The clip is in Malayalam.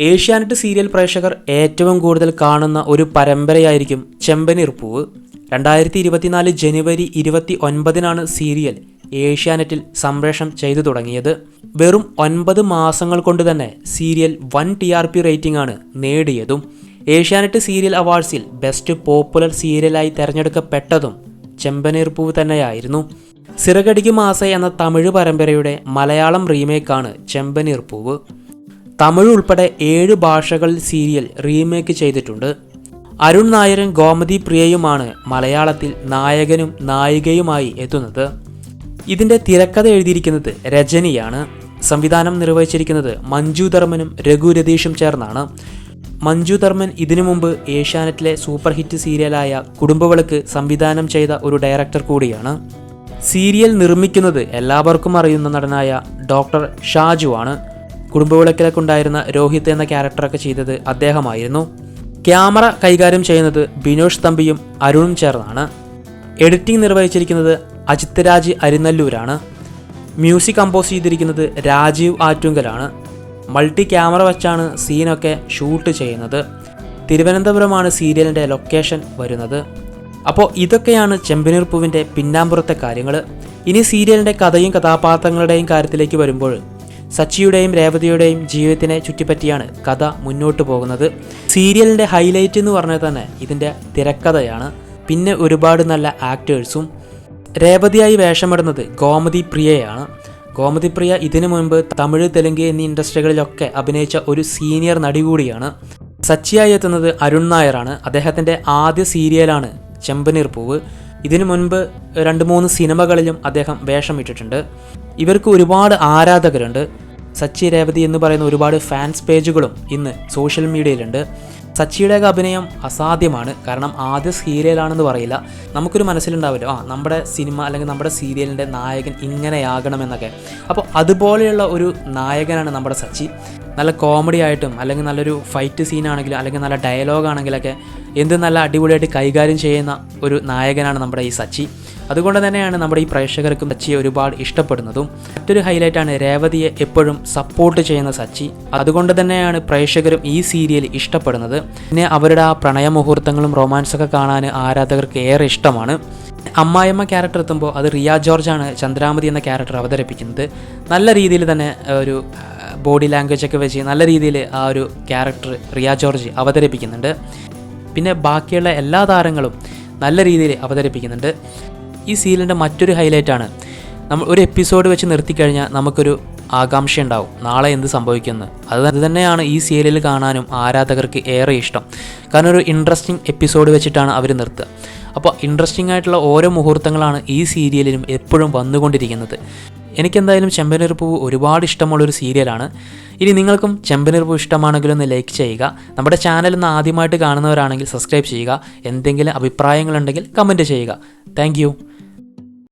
ഏഷ്യാനെറ്റ് സീരിയൽ പ്രേക്ഷകർ ഏറ്റവും കൂടുതൽ കാണുന്ന ഒരു പരമ്പരയായിരിക്കും ചെമ്പനീർപ്പൂവ് രണ്ടായിരത്തി ഇരുപത്തിനാല് ജനുവരി ഇരുപത്തി ഒൻപതിനാണ് സീരിയൽ ഏഷ്യാനെറ്റിൽ സംപ്രേഷണം ചെയ്തു തുടങ്ങിയത്. വെറും ഒൻപത് മാസങ്ങൾ കൊണ്ട് തന്നെ serial one T R P rating ആണ് നേടിയതും. ഏഷ്യാനെറ്റ് സീരിയൽ അവാർഡ്സിൽ ബെസ്റ്റ് പോപ്പുലർ സീരിയലായി തിരഞ്ഞെടുക്കപ്പെട്ടതും ചെമ്പനീർപ്പൂവ് തന്നെയായിരുന്നു. സിറകടിക്ക് മാസ എന്ന തമിഴ് പരമ്പരയുടെ മലയാളം റീമേക്കാണ് ചെമ്പനീർപ്പൂവ് തമിഴ് ഉൾപ്പെടെ ഏഴ് ഭാഷകളിൽ സീരിയൽ റീമേക്ക് ചെയ്തിട്ടുണ്ട്. അരുൺ നായരും ഗോമതി പ്രിയയുമാണ് മലയാളത്തിൽ നായകനും നായികയുമായി എത്തുന്നത്. ഇതിന്റെ തിരക്കഥ എഴുതിയിരിക്കുന്നത് രജനിയാണ്. സംവിധാനം നിർവഹിച്ചിരിക്കുന്നത് മഞ്ജു ധർമ്മനും രഘു രതീഷും ചേർന്നാണ്. മഞ്ജു ധർമ്മൻ ഇതിനു മുമ്പ് ഏഷ്യാനെറ്റിലെ സൂപ്പർ ഹിറ്റ് സീരിയലായ കുടുംബവിളക്ക് സംവിധാനം ചെയ്ത ഒരു ഡയറക്ടർ കൂടിയാണ്. സീരിയൽ നിർമ്മിക്കുന്നത് എല്ലാവർക്കും അറിയുന്ന നടനായ ഡോക്ടർ ഷാജു ആണ്. കുടുംബവിളക്കിലൊക്കെ ഉണ്ടായിരുന്ന രോഹിത് എന്ന ക്യാരക്ടറൊക്കെ ചെയ്തത് അദ്ദേഹമായിരുന്നു. ക്യാമറ കൈകാര്യം ചെയ്യുന്നത് ബിനോഷ് തമ്പിയും അരുണും ചേർന്നാണ്. എഡിറ്റിംഗ് നിർവഹിച്ചിരിക്കുന്നത് അജിത് രാജ് അരിനല്ലൂരാണ്. മ്യൂസിക് കമ്പോസ് ചെയ്തിരിക്കുന്നത് രാജീവ് ആറ്റുങ്കലാണ്. മൾട്ടി ക്യാമറ വെച്ചാണ് സീനൊക്കെ ഷൂട്ട് ചെയ്യുന്നത്. തിരുവനന്തപുരമാണ് സീരിയലിന്റെ ലൊക്കേഷൻ വരുന്നത്. അപ്പോൾ ഇതൊക്കെയാണ് ചെമ്പനീർപ്പൂവിന്റെ പിന്നാമ്പുറത്തെ കാര്യങ്ങൾ ഇനി സീരിയലിന്റെ കഥയും കഥാപാത്രങ്ങളുടെയും കാര്യത്തിലേക്ക് വരുമ്പോൾ സച്ചിയുടെയും രേവതിയുടെയും ജീവിതത്തിനെ ചുറ്റിപ്പറ്റിയാണ് കഥ മുന്നോട്ട് പോകുന്നത്. സീരിയലിന്റെ ഹൈലൈറ്റ് എന്ന് പറഞ്ഞാൽ തന്നെ ഇതിന്റെ തിരക്കഥയാണ്. പിന്നെ ഒരുപാട് നല്ല ആക്ടേഴ്സും. രേവതിയായി വേഷമിടുന്നത് ഗോമതി പ്രിയയാണ്. ഗോമതി പ്രിയ ഇതിനു മുൻപ് തമിഴ് തെലുങ്ക് എന്നീ ഇൻഡസ്ട്രികളിലൊക്കെ അഭിനയിച്ച ഒരു സീനിയർ നടി കൂടിയാണ്. സച്ചിയായി എത്തുന്നത് അരുൺ നായറാണ് അദ്ദേഹത്തിന്റെ ആദ്യ സീരിയലാണ് ചെമ്പനീർ പൂവ്. ഇതിനു മുൻപ് രണ്ട് മൂന്ന് സിനിമകളിലും അദ്ദേഹം വേഷമിട്ടിട്ടുണ്ട്. ഇവർക്ക് ഒരുപാട് ആരാധകരുണ്ട്. സച്ചി രേവതി എന്ന് പറയുന്ന ഒരുപാട് ഫാൻസ് പേജുകളും ഇന്ന് സോഷ്യൽ മീഡിയയിലുണ്ട് സച്ചിയുടെയൊക്കെ അഭിനയം അസാധ്യമാണ്. കാരണം ആദ്യ സീരിയലാണെന്ന് പറയില്ല. നമുക്കൊരു മനസ്സിലുണ്ടാവില്ല ആ നമ്മുടെ സിനിമ അല്ലെങ്കിൽ നമ്മുടെ സീരിയലിന്റെ നായകൻ ഇങ്ങനെയാകണമെന്നൊക്കെ. അപ്പോൾ അതുപോലെയുള്ള ഒരു നായകനാണ് നമ്മുടെ സച്ചി. നല്ല കോമഡി ആയിട്ടും അല്ലെങ്കിൽ നല്ലൊരു ഫൈറ്റ് സീനാണെങ്കിലും അല്ലെങ്കിൽ നല്ല ഡയലോഗ് ആണെങ്കിലൊക്കെ എന്ത് നല്ല അടിപൊളിയായിട്ട് കൈകാര്യം ചെയ്യുന്ന ഒരു നായകനാണ് നമ്മുടെ ഈ സച്ചി. അതുകൊണ്ട് തന്നെയാണ് നമ്മുടെ ഈ പ്രേക്ഷകർക്കും സച്ചിയെ ഒരുപാട് ഇഷ്ടപ്പെടുന്നതും. മറ്റൊരു ഹൈലൈറ്റാണ് രേവതിയെ എപ്പോഴും സപ്പോർട്ട് ചെയ്യുന്ന സച്ചി. അതുകൊണ്ട് തന്നെയാണ് പ്രേക്ഷകരും ഈ സീരിയൽ ഇഷ്ടപ്പെടുന്നത്. പിന്നെ അവരുടെ ആ പ്രണയ മുഹൂർത്തങ്ങളും റൊമാൻസൊക്കെ കാണാൻ ആരാധകർക്ക് ഏറെ ഇഷ്ടമാണ്. അമ്മായിയമ്മ ക്യാരക്ടർ എത്തുമ്പോൾ അത് റിയ ജോർജാണ് ചന്ദ്രാമതി എന്ന ക്യാരക്ടർ അവതരിപ്പിക്കുന്നത്. നല്ല രീതിയിൽ തന്നെ ഒരു ബോഡി ലാംഗ്വേജ് ഒക്കെ വെച്ച് നല്ല രീതിയിൽ ആ ഒരു ക്യാരക്ടർ റിയ ജോർജ് അവതരിപ്പിക്കുന്നുണ്ട്. പിന്നെ ബാക്കിയുള്ള എല്ലാ താരങ്ങളും നല്ല രീതിയിൽ അവതരിപ്പിക്കുന്നുണ്ട്. ഈ സീരിയലിന്റെ മറ്റൊരു ഹൈലൈറ്റാണ് നമ്മൾ ഒരു എപ്പിസോഡ് വെച്ച് നിർത്തിക്കഴിഞ്ഞാൽ നമുക്കൊരു ആകാംക്ഷ ഉണ്ടാവും. നാളെ എന്ത് സംഭവിക്കുമെന്ന്. അത് തന്നെയാണ് ഈ സീരിയൽ കാണാനും ആരാധകർക്ക് ഏറെ ഇഷ്ടം. കാരണം ഒരു ഇൻട്രസ്റ്റിംഗ് എപ്പിസോഡ് വെച്ചിട്ടാണ് അവർ നിർത്തുക. അപ്പോൾ ഇൻട്രസ്റ്റിംഗ് ആയിട്ടുള്ള ഓരോ മുഹൂർത്തങ്ങളാണ് ഈ സീരിയലിലും എപ്പോഴും വന്നുകൊണ്ടിരിക്കുന്നത്. എനിക്കെന്തായാലും ചെമ്പനീർപ്പൂവ് ഒരുപാട് ഇഷ്ടമുള്ളൊരു സീരിയലാണ്. ഇനി നിങ്ങൾക്കും ചെമ്പനീർപ്പൂവ് ഇഷ്ടമാണെങ്കിൽ ഒന്ന് ലൈക്ക് ചെയ്യുക. നമ്മുടെ ചാനൽ ഒന്ന് ആദ്യമായിട്ട് കാണുന്നവരാണെങ്കിൽ സബ്സ്ക്രൈബ് ചെയ്യുക. എന്തെങ്കിലും അഭിപ്രായങ്ങളുണ്ടെങ്കിൽ കമന്റ് ചെയ്യുക. താങ്ക്